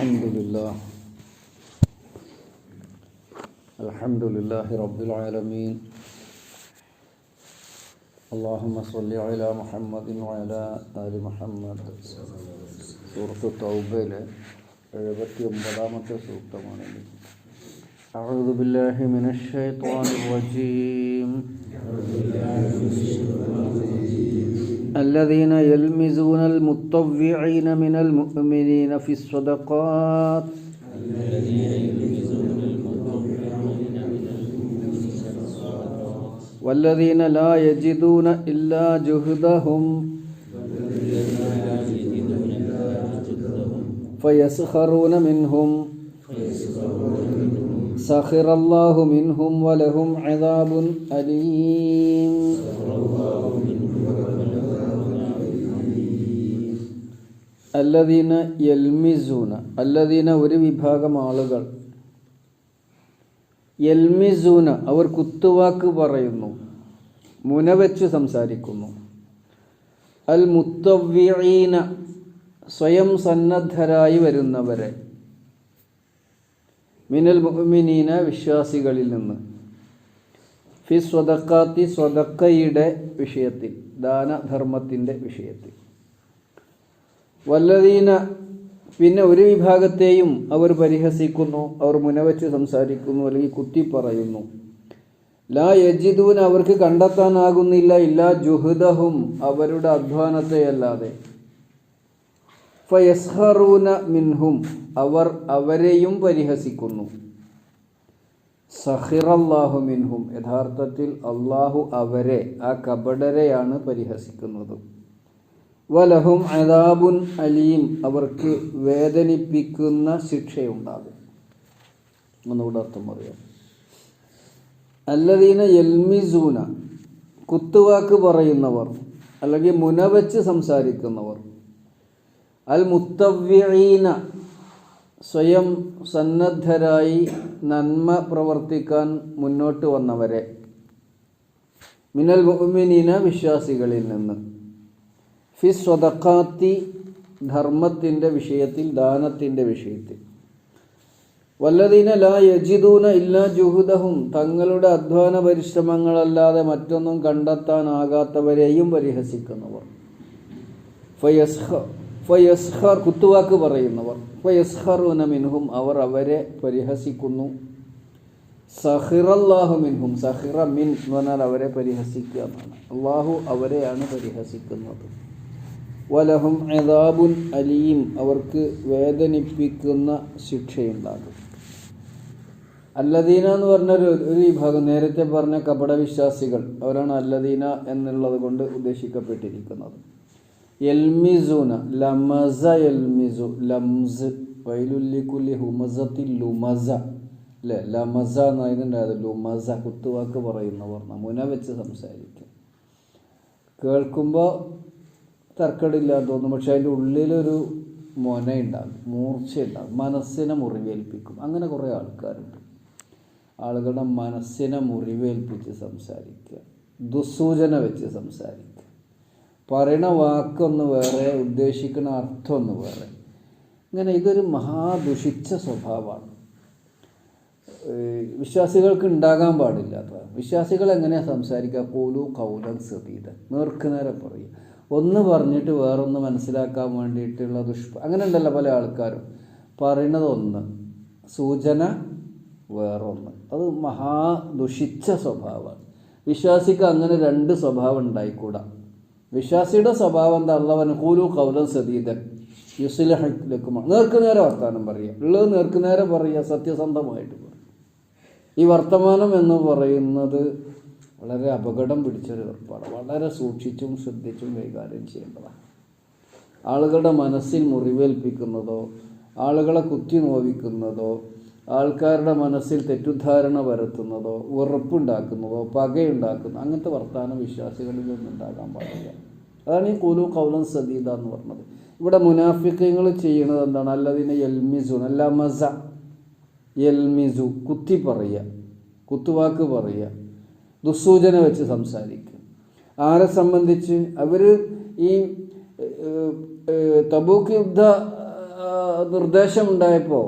الحمد لله الحمد لله رب العالمين اللهم صل على محمد وعلى آل محمد സൂറത്ത് തൗബയിലെ എഴുപത്തി ഒമ്പതാമത്തെ സൂക്തമാണ് ഇത്. أعوذ بالله من الشيطان الرجيم الذين يلمزون المطوعين من المؤمنين في الصدقات والذين لا يجدون إلا جهدهم فيسخرون منهم سخر الله منهم ولهم عذاب أليم അല്ലദീന യൽമിസൂന അല്ലദീന ഒരു വിഭാഗം ആളുകൾ. യൽമിസൂന അവർ കുത്തുവാക്ക് പറയുന്നു മുനവെച്ച് സംസാരിക്കുന്നു. അൽ മുത്തവ്യീന സ്വയം സന്നദ്ധരായി വരുന്നവരെ. മിനൽ മുഅ്മിനീന വിശ്വാസികളിൽ നിന്ന്. ഫി സ്വതക്കാത്തി സ്വതക്കയുടെ വിഷയത്തിൽ ദാനധർമ്മത്തിന്റെ വിഷയത്തിൽ. വല്ലതീന പിന്നെ ഒരു വിഭാഗത്തെയും അവർ പരിഹസിക്കുന്നു അവർ മുനവച്ച് സംസാരിക്കുന്നു അല്ലെങ്കിൽ കുത്തി പറയുന്നു. ലാ യജിദൂൻ അവർക്ക് കണ്ടെത്താനാകുന്നില്ല. ഇല്ലാ ജുഹുദഹും അവരുടെ അധ്വാനത്തെ അല്ലാതെ ഫയസ്ഹറൂന മിൻഹും അവർ അവരെയും പരിഹസിക്കുന്നു. സഹിറല്ലാഹു മിൻഹും യഥാർത്ഥത്തിൽ അള്ളാഹു അവരെ ആ കപടരെയാണ് പരിഹസിക്കുന്നത്. വലഹും അദാബുൻ അലീം. അവർക്ക് വേദനിപ്പിക്കുന്ന ശിക്ഷയുണ്ടാകും. ഒന്നുകൂടെ അർത്ഥം പറയാം. അല്ലദീന യൽമിസൂന കുത്തുവാക്ക് പറയുന്നവർ അല്ലെങ്കിൽ മുനവച്ച് സംസാരിക്കുന്നവർ. അൽ മുത്തവ്യീന സ്വയം സന്നദ്ധരായി നന്മ പ്രവർത്തിക്കാൻ മുന്നോട്ട് വന്നവരെ. മിനൽ മുഅ്മിനീന വിശ്വാസികളിൽ നിന്ന്. ഫി സ്വതക്കാത്തി ധർമ്മത്തിന്റെ വിഷയത്തിൽ ദാനത്തിന്റെ വിഷയത്തിൽ. വല്ലതീന ലാ യജിദൂന ഇല്ലാ ജുഹുദഹും തങ്ങളുടെ അധ്വാന പരിശ്രമങ്ങളല്ലാതെ മറ്റൊന്നും കണ്ടെത്താനാകാത്തവരെയും പരിഹസിക്കുന്നവർ. ഫയസ്ഹ ഫയസ്ഹർ കുത്തുവാക്ക് പറയുന്നവർ. ഫയസ്ഹറുന മിൻഹും അവർ അവരെ പരിഹസിക്കുന്നു. സഹിറല്ലാഹു മിൻഹും സഹിറ മിൻ എന്ന് പറഞ്ഞാൽ അവരെ പരിഹസിക്കുക എന്നാണ്. അള്ളാഹു അവരെയാണ് പരിഹസിക്കുന്നത്. വലഹും അദാബുൻ അലീം. അവർക്ക് വേദനിപ്പിക്കുന്ന ശിക്ഷയുണ്ടാകും. അല്ലദീന എന്ന് പറഞ്ഞ ഒരു വിഭാഗം നേരത്തെ പറഞ്ഞ കപട വിശ്വാസികൾ അവരാണ് അല്ലദീന എന്നുള്ളത് കൊണ്ട് ഉദ്ദേശിക്കപ്പെട്ടിരിക്കുന്നത്. എൽമിസൂന ലമസ എൽമിസു ലംസ് വൈലുല്ലിക്കുല്ലി ഹുമസത്തി ലുമസ അല്ലേ? ലമസ എന്നായതുണ്ടായത് ലുമസ കുത്തുവാക്ക് പറയുന്നവർ മുന വെച്ച് സംസാരിക്കും. കേൾക്കുമ്പോൾ തർക്കടില്ലാന്ന് തോന്നും പക്ഷെ അതിന്റെ ഉള്ളിലൊരു മൊനയുണ്ടാകും മൂർച്ചയുണ്ടാകും മനസ്സിനെ മുറിവേൽപ്പിക്കും. അങ്ങനെ കുറേ ആൾക്കാരുണ്ട്. ആളുകളുടെ മനസ്സിനെ മുറിവേൽപ്പിച്ച് സംസാരിക്കുക ദുസ്സൂചന വെച്ച് സംസാരിക്കുക. പറയണ വാക്കൊന്ന് വേറെ ഉദ്ദേശിക്കുന്ന അർത്ഥം ഒന്ന് വേറെ. ഇങ്ങനെ ഇതൊരു മഹാദുഷിച്ച സ്വഭാവമാണ്. വിശ്വാസികൾക്ക് ഉണ്ടാകാൻ പാടില്ലാത്ത വിശ്വാസികൾ എങ്ങനെയാണ് സംസാരിക്കുക? കോലു കൗലം സതീത നേർക്കുനേരെ പറയും ഒന്ന് പറഞ്ഞിട്ട് വേറൊന്ന് മനസ്സിലാക്കാൻ വേണ്ടിയിട്ടുള്ള ദുഷ്പ അങ്ങനെ ഉണ്ടല്ലോ പല ആൾക്കാരും. പറയുന്നത് ഒന്ന് സൂചന വേറൊന്ന്. അത് മഹാ ദുഷിച്ച സ്വഭാവമാണ്. വിശ്വാസിക്ക് അങ്ങനെ രണ്ട് സ്വഭാവം ഉണ്ടായിക്കൂടാ. വിശ്വാസിയുടെ സ്വഭാവം എന്താ? അള്ളവൻ കൂലു കൗലം സതീതൻ യുസ്ലഹത്തിലേക്കും നേർക്കുനേരെ വർത്തമാനം പറയുക ഉള്ളത് നേർക്കുനേരെ പറയുക സത്യസന്ധമായിട്ട് പറയും. ഈ വർത്തമാനം എന്ന് പറയുന്നത് വളരെ അപകടം പിടിച്ചൊരു ഏർപ്പാട് വളരെ സൂക്ഷിച്ചും ശ്രദ്ധിച്ചും കൈകാര്യം ചെയ്യേണ്ടതാണ്. ആളുകളുടെ മനസ്സിൽ മുറിവേൽപ്പിക്കുന്നതോ ആളുകളെ കുത്തി നോവിക്കുന്നതോ ആൾക്കാരുടെ മനസ്സിൽ തെറ്റുദ്ധാരണ വരുത്തുന്നതോ ഉറപ്പുണ്ടാക്കുന്നതോ പകയുണ്ടാക്കുന്നതോ അങ്ങനത്തെ വർത്തമാനം വിശ്വാസികളിൽ നിന്നുണ്ടാകാൻ പാടില്ല. അതാണ് ഈ കുലു കൗലം സദീദ എന്ന് പറഞ്ഞത്. ഇവിടെ മുനാഫിക്കങ്ങൾ ചെയ്യുന്നത് എന്താണ്? അല്ലതിനെ എൽമിസു അല്ല മസ. എൽമിസു കുത്തി പറയുക. കുത്തുവാക്ക് പറയുക. ദുസ്സൂചന വെച്ച് സംസാരിക്കും. ആരെ സംബന്ധിച്ച്? അവർ ഈ തബൂക്ക് യുദ്ധ നിർദ്ദേശം ഉണ്ടായപ്പോൾ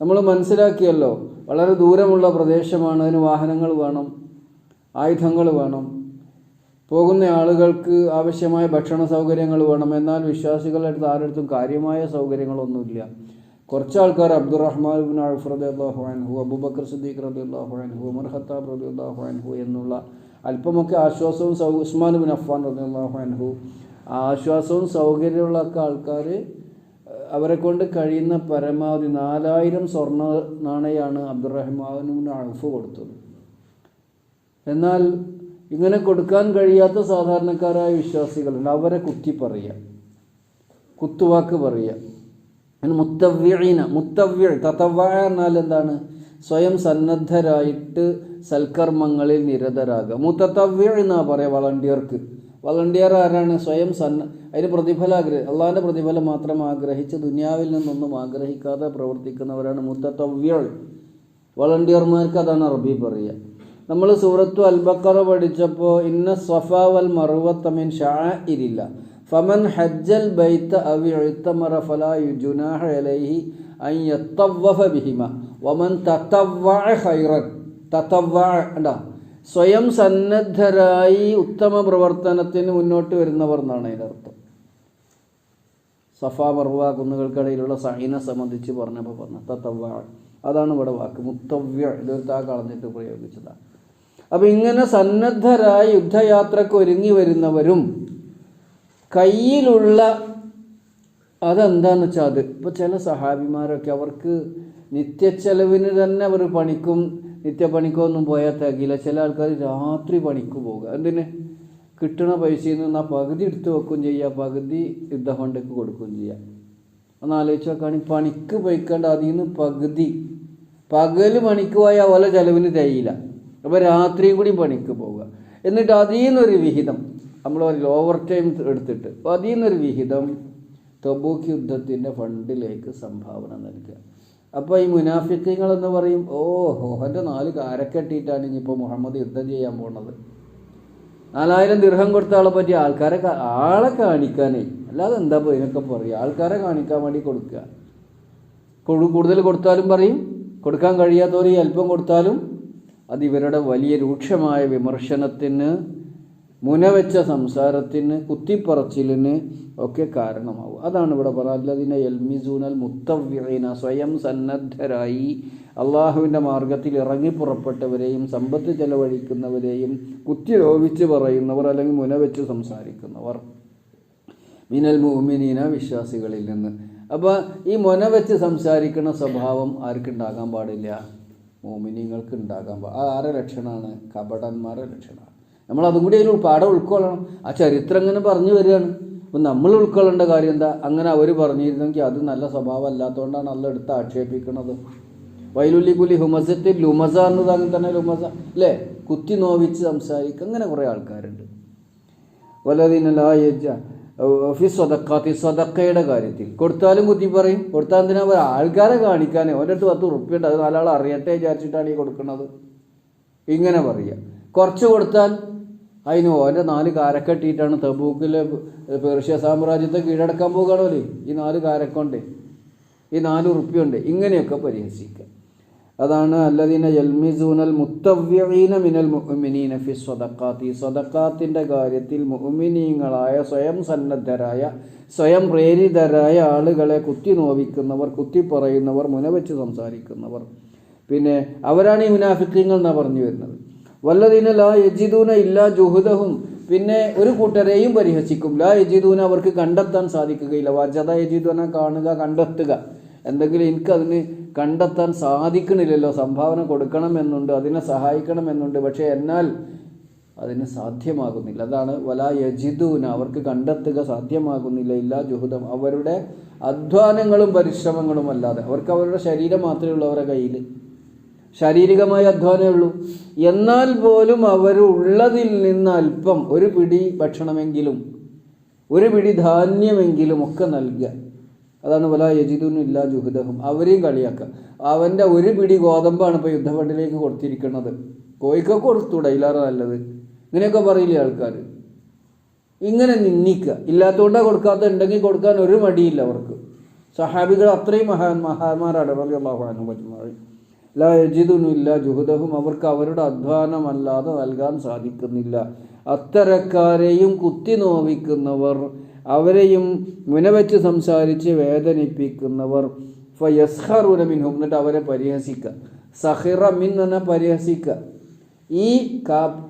നമ്മൾ മനസ്സിലാക്കിയല്ലോ വളരെ ദൂരമുള്ള പ്രദേശമാണ് അതിന് വാഹനങ്ങൾ വേണം ആയുധങ്ങൾ വേണം പോകുന്ന ആളുകൾക്ക് ആവശ്യമായ ഭക്ഷണ സൗകര്യങ്ങൾ വേണം എന്നാൽ വിശ്വാസികളുടെ അടുത്ത് ആരുടെ കാര്യമായ സൗകര്യങ്ങളൊന്നുമില്ല. കുറച്ച് ആൾക്കാർ അബ്ദുറഹ്മാൻ ബിൻ അൾഫ് റതി അള്ളാഹു അൻഹു അബൂബക്കർ സിദ്ദീഖ് റബി അള്ളാഹു അൻഹു ഉമർ ഖത്താബ് റബി അള്ളാഹു അൻഹു എന്നുള്ള അല്പമൊക്കെ ആശ്വാസവും സൗ ഉസ്മാൻ ബിൻ അഫ്ഫാൻ റബി അള്ളാഹു അൻഹു ആശ്വാസവും സൗകര്യമുള്ള ഒക്കെ ആൾക്കാർ അവരെ കൊണ്ട് കഴിയുന്ന പരമാവധി നാലായിരം സ്വർണ നാണയാണ് അബ്ദുറഹ്മാൻ അൾഫ് കൊടുത്തത്. എന്നാൽ ഇങ്ങനെ കൊടുക്കാൻ കഴിയാത്ത സാധാരണക്കാരായ വിശ്വാസികളുണ്ട്. അവരെ കുത്തി പറയുക കുത്തുവാക്ക് പറയുക. മുത്തവ്യീന മുത്തവ്യ തത്തവ എന്നാൽ എന്താണ്? സ്വയം സന്നദ്ധരായിട്ട് സൽക്കർമ്മങ്ങളിൽ നിരതരാകുക. മുത്തത്തവ്യ എന്നാ പറയുക വളണ്ടിയർക്ക്? വളണ്ടിയർ ആരാണ്? സ്വയം സന്ന അതിന് പ്രതിഫലം ആഗ്രഹ അള്ളാഹിന്റെ പ്രതിഫലം മാത്രം ആഗ്രഹിച്ച് ദുനിയാവിൽ നിന്നൊന്നും ആഗ്രഹിക്കാതെ പ്രവർത്തിക്കുന്നവരാണ് മുത്തത്തവ്യൾ വളണ്ടിയർമാർക്ക് അതാണ് അറബി പറയുക നമ്മൾ സൂറത്തു അൽബക്കറ പഠിച്ചപ്പോൾ ഇന്ന സഫ വൽ മറുവത്തമിൻ ഷാ ഇരില്ല ഫമൻ ഹജ്ജൽ ബൈത്ത അവി എഴുത്തമറ ഫലാ ജുനാഹ അലൈഹി അൻ ബിഹിമ. വമൻ തത്തവ്വഅ ഹൈറൻ തത്തവ്വഅ ഉണ്ടോ സ്വയം സന്നദ്ധരായി ഉത്തമ പ്രവർത്തനത്തിന് മുന്നോട്ട് വരുന്നവർ എന്നാണ് അതിനർത്ഥം സഫ മർവ കുന്നുകൾക്കിടയിലുള്ള സൈനെ സംബന്ധിച്ച് പറഞ്ഞപ്പോൾ പറഞ്ഞ തത്തവ്വ അതാണ് ഇവിടെ വാക്ക്. മുത്തവ്യ ഇതൊരു താ കളഞ്ഞിട്ട് പ്രയോഗിച്ചതാണ്. അപ്പം ഇങ്ങനെ സന്നദ്ധരായി യുദ്ധയാത്രക്ക് ഒരുങ്ങി വരുന്നവരും കയ്യിലുള്ള അതെന്താന്ന് വെച്ചാൽ അത്. ഇപ്പോൾ ചില സഹാബിമാരൊക്കെ അവർക്ക് നിത്യച്ചെലവിന് തന്നെ അവർ പണിക്കും നിത്യപ്പണിക്കോ ഒന്നും പോയാൽ തികയില്ല ചില ആൾക്കാർ രാത്രി പണിക്ക് പോകുക. എന്തിന്? കിട്ടണ പൈസയിൽ നിന്ന് ആ പകുതി എടുത്തു വെക്കുകയും ചെയ്യുക പകുതി യുദ്ധ ഫണ്ടക്ക് കൊടുക്കുകയും ചെയ്യുക. ഒന്ന് ആലോചിച്ച് നോക്കുകയാണെങ്കിൽ പണിക്ക് പോയിക്കേണ്ട അതിൽ നിന്ന് പകുതി പകൽ പണിക്ക് പോയാൽ ഓല ചിലവിന് തികയില്ല. അപ്പോൾ രാത്രിയും കൂടി പണിക്ക് പോവുക എന്നിട്ട് അതിൽ നിന്നൊരു വിഹിതം. നമ്മൾ ഓവർ ടൈം എടുത്തിട്ട്. അപ്പോൾ അതിൽ നിന്നൊരു വിഹിതം തബൂക്ക് യുദ്ധത്തിന്റെ ഫണ്ടിലേക്ക് സംഭാവന നൽകുക. അപ്പോൾ ഈ മുനാഫിക്കങ്ങൾ എന്ന് പറയും ഓ ഹോഹന്റെ നാല് കാരക്കെട്ടിയിട്ടാണ് ഇനിയിപ്പോൾ മുഹമ്മദ് യുദ്ധം ചെയ്യാൻ പോണത്. നാലായിരം ദീർഘം കൊടുത്ത ആളെ പറ്റി ആൾക്കാരെ ആളെ കാണിക്കാനേ. അല്ലാതെ എന്താ ഇതിനൊക്കെ പറയുക ആൾക്കാരെ കാണിക്കാൻ വേണ്ടി കൊടുക്കുക. കൊടു- കൂടുതൽ കൊടുത്താലും പറയും. കൊടുക്കാൻ കഴിയാത്തവർ അല്പം കൊടുത്താലും അത് ഇവരുടെ വലിയ രൂക്ഷമായ വിമർശനത്തിന് മുനവെച്ച സംസാരത്തിന് കുത്തിപ്പറച്ചിലിന് ഒക്കെ കാരണമാവും. അതാണ് ഇവിടെ പറയുന്നതിനെ എൽമിസൂനൽ മുത്തവ്യന സ്വയം സന്നദ്ധരായി അള്ളാഹുവിന്റെ മാർഗത്തിൽ ഇറങ്ങി പുറപ്പെട്ടവരെയും സമ്പത്ത് ചെലവഴിക്കുന്നവരെയും കുത്തി രോപിച്ച് പറയുന്നവർ അല്ലെങ്കിൽ മുനവെച്ച് സംസാരിക്കുന്നവർ. മിനൽ മുഅ്മിനീന വിശ്വാസികളിൽ നിന്ന്. അപ്പോൾ ഈ മുന വെച്ച് സംസാരിക്കുന്ന സ്വഭാവം ആർക്കുണ്ടാകാൻ പാടില്ല? മോമിനിങ്ങൾക്ക് ഉണ്ടാകാൻ പാ ആ ആരെ ലക്ഷണമാണ് കപടന്മാരുടെ ലക്ഷണമാണ് നമ്മൾ അതും കൂടി ഒരു പാഠം ഉൾക്കൊള്ളണം. ആ ചരിത്രം ഇങ്ങനെ പറഞ്ഞു വരികയാണ്. അപ്പം നമ്മൾ ഉൾക്കൊള്ളേണ്ട കാര്യം എന്താ? അങ്ങനെ അവർ പറഞ്ഞിരുന്നെങ്കിൽ അത് നല്ല സ്വഭാവം അല്ലാത്തതുകൊണ്ടാണ് നല്ല എടുത്ത് ആക്ഷേപിക്കുന്നത് വൈലുല്ലി കുലി ഹുമസത്തിൽ ലുമസ എന്നത് അങ്ങനെ തന്നെ ലുമസ അല്ലേ? കുത്തി നോവിച്ച് സംസാരിക്കുക അങ്ങനെ കുറേ ആൾക്കാരുണ്ട്. വലതിനലായജ ഫി സ്വതക്കാത്തി സ്വതക്കയുടെ കാര്യത്തിൽ. കൊടുത്താലും കുത്തി പറയും. കൊടുത്താൽ എന്തിനാ? ആൾക്കാരെ കാണിക്കാനേ. ഓന്റെ അടുത്ത് പത്ത് ഉറുപ്പിയുണ്ട് അത് നാലാൾ അറിയട്ടെ വിചാരിച്ചിട്ടാണ് ഈ കൊടുക്കുന്നത് ഇങ്ങനെ പറയുക. കുറച്ച് കൊടുത്താൽ അതിന് ഓന്റെ നാല് കാരക്കെട്ടിയിട്ടാണ് തബൂക്കിലെ പേർഷ്യ സാമ്രാജ്യത്തെ കീഴടക്കാൻ പോകുകയാണല്ലേ ഈ നാല് കാരക്കൊണ്ട്. ഈ നാല് ഉറുപ്പ്യുണ്ട്. ഇങ്ങനെയൊക്കെ പരിഹസിക്കുക. അതാണ് അല്ലദീന യൽമിസൂനൽ മുത്തവ്യീന മിനൽ മുഅ്മിനീന ഫി സ്വതക്കാത്തി സ്വതക്കാത്തിന്റെ കാര്യത്തിൽ മുഅ്മിനീങ്ങളായ സ്വയം സന്നദ്ധരായ സ്വയം പ്രേരിതരായ ആളുകളെ കുത്തി നോവിക്കുന്നവർ കുത്തി പറയുന്നവർ മുനവെച്ച് സംസാരിക്കുന്നവർ. പിന്നെ അവരാണ് ഈ മുനാഫിക്കങ്ങൾ എന്നാണ് പറഞ്ഞു വരുന്നത്? വല്ലദീന ലാ യജിദൂന ഇല്ലാ ജുഹുദഹും. പിന്നെ ഒരു കൂട്ടരെയും പരിഹസിക്കും. ലാ യജിദൂന അവർക്ക് കണ്ടെത്താൻ സാധിക്കുകയില്ല. വജത യജിദൂന കാണുക കണ്ടെത്തുക. എന്തെങ്കിലും എനിക്ക് അതിന് കണ്ടെത്താൻ സാധിക്കണില്ലല്ലോ. സംഭാവന കൊടുക്കണം എന്നുണ്ട് അതിനെ സഹായിക്കണം എന്നുണ്ട്. പക്ഷേ എന്നാൽ അതിന് സാധ്യമാകുന്നില്ല. അതാണ് വല യജിദൂന അവർക്ക് കണ്ടെത്തുക സാധ്യമാകുന്നില്ല. ഇല്ല ജുഹുദം. അവരുടെ അധ്വാനങ്ങളും പരിശ്രമങ്ങളും അല്ലാതെ അവർക്ക് അവരുടെ ശരീരം മാത്രമേ ഉള്ളൂ അവരുടെ കയ്യിൽ ശാരീരികമായ അധ്വാനമേ ഉള്ളൂ. എന്നാൽ പോലും അവർ ഉള്ളതിൽ നിന്ന് അല്പം ഒരു പിടി ഭക്ഷണമെങ്കിലും ഒരു പിടി ധാന്യമെങ്കിലും ഒക്കെ നൽകുക. അതാണ് വല യജിദുനും ഇല്ല ജുഹുദഹും. അവരെയും കളിയാക്കുക. അവന്റെ ഒരു പിടി ഗോതമ്പാണ് ഇപ്പോൾ യുദ്ധഫണ്ടിലേക്ക് കൊടുത്തിരിക്കുന്നത്. കോഴിക്കൊക്കെ കൊടുത്തൂടെ ഇല്ലാറ നല്ലത്. ഇങ്ങനെയൊക്കെ പറയില്ലേ ആൾക്കാർ ഇങ്ങനെ നിന്നിക്കുക ഇല്ലാത്തതുകൊണ്ടാണ് കൊടുക്കാത്ത ഉണ്ടെങ്കിൽ കൊടുക്കാൻ ഒരു മടിയില്ല അവർക്ക്. സഹാബികൾ അത്രയും മഹാൻ മഹാന്മാരാണ് റബി അള്ളാഹു അനുഭവമായി ലാ യജിദുനില്ല ജുഹുദഹും അവർക്ക് അവരുടെ അധ്വാനമല്ലാതെ നൽകാൻ സാധിക്കുന്നില്ല. അത്തരക്കാരെയും കുത്തി നോവിക്കുന്നവർ അവരെയും മുനവെച്ച് സംസാരിച്ച് വേദനിപ്പിക്കുന്നവർ. ഫയസ്ഹറുന മിൻഹും എന്നിട്ട് അവരെ പരിഹസിക്കുക. സഹിറ മിൻ എന്ന പരിഹസിക്കുക. ഈ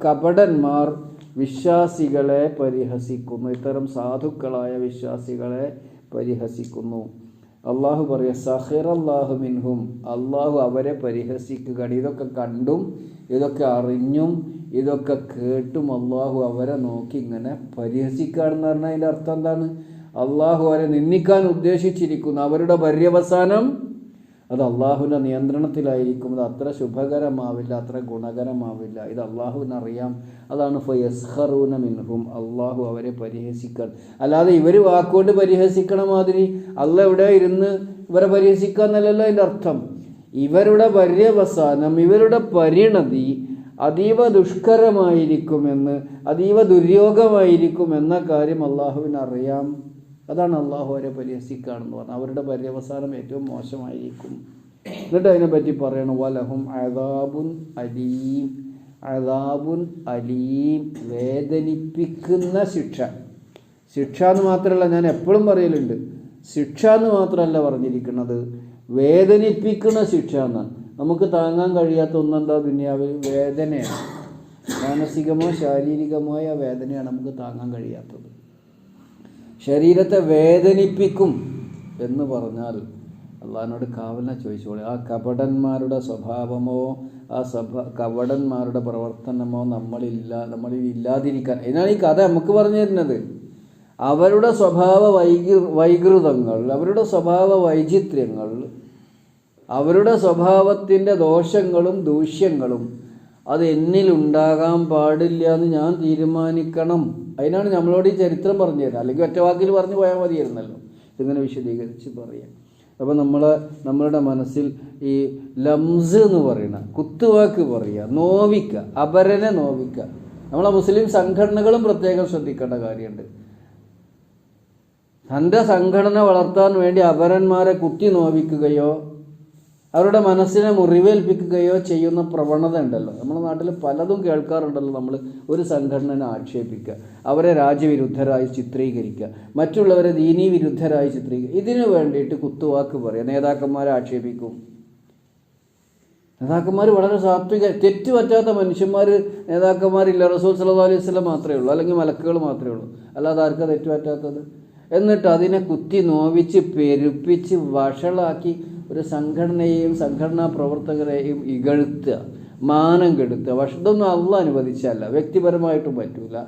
കപടന്മാർ വിശ്വാസികളെ പരിഹസിക്കുന്നു. ഇത്തരം സാധുക്കളായ വിശ്വാസികളെ പരിഹസിക്കുന്നു. അള്ളാഹു പറയുക സഹിറല്ലാഹു മിൻഹും. അള്ളാഹു അവരെ പരിഹസിക്കുകയാണ് ഇതൊക്കെ കണ്ടും ഇതൊക്കെ അറിഞ്ഞും ഇതൊക്കെ കേട്ടും അള്ളാഹു അവരെ നോക്കി ഇങ്ങനെ പരിഹസിക്കുകയാണെന്ന് പറഞ്ഞാൽ അതിന്റെ അർത്ഥം എന്താണ്? അള്ളാഹു അവരെ നിന്ദിക്കാൻ ഉദ്ദേശിച്ചിരിക്കുന്നു. അവരുടെ പര്യവസാനം അത് അള്ളാഹുവിന്റെ നിയന്ത്രണത്തിലായിരിക്കും. അത് അത്ര ശുഭകരമാവില്ല അത്ര ഗുണകരമാവില്ല. ഇത് അള്ളാഹുവിനറിയാം അതാണ് ഫയസ്ഹറൂന മിൻഹും. അള്ളാഹു അവരെ പരിഹസിക്കാൻ. അല്ലാതെ ഇവർ വാക്കുകൊണ്ട് പരിഹസിക്കണ മാതിരി അല്ല എവിടെ ഇരുന്ന് ഇവരെ പരിഹസിക്കുക എന്നല്ലല്ലോ അതിന്റെ അർത്ഥം. ഇവരുടെ പര്യവസാനം ഇവരുടെ പരിണതി അതീവ ദുഷ്കരമായിരിക്കുമെന്ന് അതീവ ദുര്യോഗമായിരിക്കും എന്ന കാര്യം അള്ളാഹുവിന് അറിയാം. അതാണ് അള്ളാഹു അവരെ പരിഹസിക്കുകയാണെന്ന് പറഞ്ഞത്. അവരുടെ പര്യവസാനം ഏറ്റവും മോശമായിരിക്കും. എന്നിട്ട് അതിനെപ്പറ്റി പറയണം. വലഹും അതാബുൻ അലീം. അതാബുൻ അലീം വേദനിപ്പിക്കുന്ന ശിക്ഷ. ശിക്ഷ എന്ന് മാത്രമല്ല ഞാൻ എപ്പോഴും പറയലുണ്ട്. ശിക്ഷ എന്ന് മാത്രമല്ല പറഞ്ഞിരിക്കുന്നത്. വേദനിപ്പിക്കുന്ന ശിക്ഷ എന്നാണ് നമുക്ക് താങ്ങാൻ കഴിയാത്ത ഒന്നെന്താ ദുനിയാവിൽ? വേദനയാണ്. മാനസികമോ ശാരീരികമായ വേദനയാണ് നമുക്ക് താങ്ങാൻ കഴിയാത്തത്. ശരീരത്തെ വേദനിപ്പിക്കും എന്ന് പറഞ്ഞാൽ അള്ളഹാനോട് കാവലിനെ ചോദിച്ചോളി. ആ കപടന്മാരുടെ സ്വഭാവമോ ആ സഭ കപടന്മാരുടെ പ്രവർത്തനമോ നമ്മളില്ല നമ്മളിൽ ഇല്ലാതിരിക്കാൻ. എന്നാണ് ഈ കഥ നമുക്ക് പറഞ്ഞു തരുന്നത്. അവരുടെ സ്വഭാവ വൈകൃ വൈകൃതങ്ങൾ അവരുടെ സ്വഭാവ വൈചിത്ര്യങ്ങൾ അവരുടെ സ്വഭാവത്തിന്റെ ദോഷങ്ങളും ദൂഷ്യങ്ങളും അത് എന്നിലുണ്ടാകാൻ പാടില്ല എന്ന് ഞാൻ തീരുമാനിക്കണം. അതിനാണ് നമ്മളോട് ഈ ചരിത്രം പറഞ്ഞു തരുന്നത് അല്ലെങ്കിൽ ഒറ്റ വാക്കിൽ പറഞ്ഞു പോയാൽ മതിയായിരുന്നല്ലോ. ഇതിങ്ങനെ വിശദീകരിച്ച് പറയാം. അപ്പോൾ നമ്മൾ നമ്മളുടെ മനസ്സിൽ ഈ ലംസ് എന്ന് പറയുന്ന കുത്തുവാക്ക് പറയുക നോവിക്കുക അപരനെ നോവിക്കുക. നമ്മളെ മുസ്ലിം സംഘടനകളും പ്രത്യേകം ശ്രദ്ധിക്കേണ്ട കാര്യമുണ്ട്. തന്റെ സംഘടന വളർത്താൻ വേണ്ടി അപരന്മാരെ കുത്തി നോവിക്കുകയോ അവരുടെ മനസ്സിനെ മുറിവേൽപ്പിക്കുകയോ ചെയ്യുന്ന പ്രവണത ഉണ്ടല്ലോ. നമ്മുടെ നാട്ടിൽ പലതും കേൾക്കാറുണ്ടല്ലോ നമ്മൾ ഒരു സംഘടനനെ ആക്ഷേപിക്കുക അവരെ രാജ്യവിരുദ്ധരായി ചിത്രീകരിക്കുക മറ്റുള്ളവരെ ദീനീ വിരുദ്ധരായി ചിത്രീകരിക്കുക. ഇതിനു വേണ്ടിയിട്ട് കുത്തുവാക്ക് പറയുക നേതാക്കന്മാരെ ആക്ഷേപിക്കും. നേതാക്കന്മാർ വളരെ സാത്വിക തെറ്റ് പറ്റാത്ത മനുഷ്യന്മാർ നേതാക്കന്മാരില്ല. റസൂൽ സല്ലാ അലൈഹി വസല്ലം മാത്രമേ ഉള്ളൂ അല്ലെങ്കിൽ മലക്കുകൾ മാത്രമേ ഉള്ളൂ. അല്ലാതെ ആർക്കാ തെറ്റ് പറ്റാത്തത്? എന്നിട്ട് അതിനെ കുത്തി നോവിച്ച് പെരുപ്പിച്ച് വഷളാക്കി ഒരു സംഘടനയെയും സംഘടനാ പ്രവർത്തകരെയും ഇകഴ്ത്തുക മാനം കെടുത്തുക. പക്ഷെ ഇതൊന്നും അള്ള അനുവദിച്ചല്ല വ്യക്തിപരമായിട്ടും പറ്റൂല.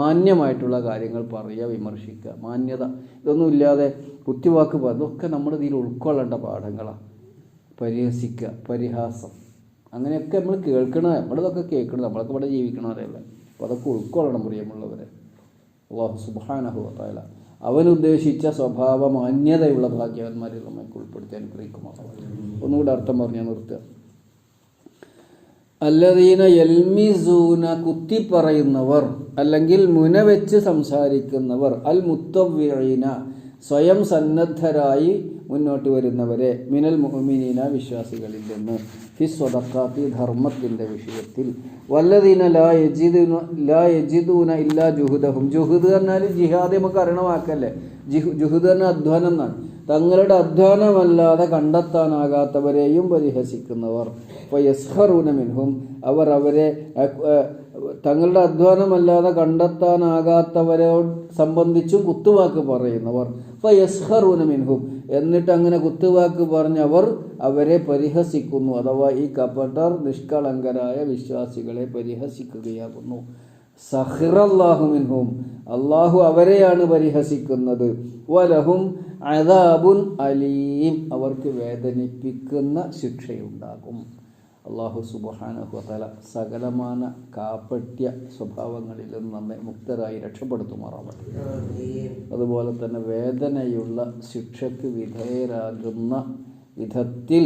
മാന്യമായിട്ടുള്ള കാര്യങ്ങൾ പറയുക വിമർശിക്കുക. മാന്യത. ഇതൊന്നും ഇല്ലാതെ കുത്തിവാക്ക് അതൊക്കെ നമ്മുടെ ഇതിൽ ഉൾക്കൊള്ളേണ്ട പാഠങ്ങളാണ് പരിഹസിക്കുക പരിഹാസം. അങ്ങനെയൊക്കെ നമ്മൾ കേൾക്കണ നമ്മളിതൊക്കെ കേൾക്കണം നമ്മളൊക്കെ ഇവിടെ ജീവിക്കണവരല്ലേ അപ്പോൾ അതൊക്കെ ഉൾക്കൊള്ളണം പ്രിയമുള്ളവരെ. അള്ളാഹു സുബാനഹു താല അവൻ ഉദ്ദേശിച്ച സ്വഭാവ മാന്യതയുള്ള ഭാഗ്യവാന്മാരിൽ നമ്മൾക്ക് ഉൾപ്പെടുത്തി അനുഗ്രഹിക്കുമോ ഒന്നുകൂടെ അർത്ഥം പറഞ്ഞാൽ നിർത്തുക. അല്ലദീന എൽമിസൂന കുത്തിപ്പറയുന്നവർ അല്ലെങ്കിൽ മുനവെച്ച് സംസാരിക്കുന്നവർ അൽ മുത്തവ്യീന സ്വയം സന്നദ്ധരായി മുന്നോട്ട് വരുന്നവരെ മിനൽ മുഅ്മിനീന വിശ്വാസികളിൽ നിന്ന് ഫി സ്വതക്കാത്തി ധർമ്മത്തിന്റെ വിഷയത്തിൽ. വല്ലതീന ലാ യജിദുന ലാ യജിദൂന ഇല്ലാ ജുഹുദഹും. ജുഹുദ് പറഞ്ഞാൽ ജിഹാദ് നമുക്ക് അരണമാക്കല്ലേ ജിഹു ജുഹുദ് എന്ന അധ്വാനം എന്നാണ്. തങ്ങളുടെ അധ്വാനമല്ലാതെ കണ്ടെത്താനാകാത്തവരെയും പരിഹസിക്കുന്നവർ. അപ്പോൾ യസ്ഹറൂന മിൻഹും. അവർ അവരെ തങ്ങളുടെ അധ്വാനമല്ലാതെ കണ്ടെത്താനാകാത്തവരോട് സംബന്ധിച്ചും കുത്തുവാക്ക് പറയുന്നവർ. അപ്പോൾ യസ്ഹറൂന മിൻഹും. എന്നിട്ട് അങ്ങനെ കുത്തുവാക്ക് പറഞ്ഞവർ അവരെ പരിഹസിക്കുന്നു. അഥവാ ഈ കപടർ നിഷ്കളങ്കരായ വിശ്വാസികളെ പരിഹസിക്കുകയാകുന്നു. സഹിറല്ലാഹുമിൻഹും അള്ളാഹു അവരെയാണ് പരിഹസിക്കുന്നത്. വലഹും അദാബുൻ അലീം. അവർക്ക് വേദനിപ്പിക്കുന്ന ശിക്ഷയുണ്ടാകും. അള്ളാഹു സുബഹാനുഹല സകലമാന കാപ്പട്യ സ്വഭാവങ്ങളിൽ നിന്ന് നമ്മെ മുക്തരായി രക്ഷപ്പെടുത്തുമാറാവട്ടെ. അതുപോലെ തന്നെ വേദനയുള്ള ശിക്ഷയ്ക്ക് വിധേയരാകുന്ന വിധത്തിൽ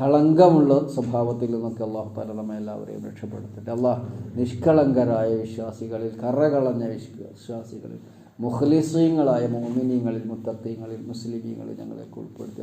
കളങ്കമുള്ള സ്വഭാവത്തിൽ നിന്നൊക്കെ അള്ളാഹു താല നമ്മെ എല്ലാവരെയും രക്ഷപ്പെടുത്തട്ടെ. അള്ളാഹ് നിഷ്കളങ്കരായ വിശ്വാസികളിൽ കറകളഞ്ഞ വിശ്വാസികളിൽ മുഖലിസീങ്ങളായ മോമിനീങ്ങളിൽ മുത്തത്തീങ്ങളിൽ മുസ്ലിമീങ്ങളിൽ ഞങ്ങളെ ഉൾപ്പെടുത്തി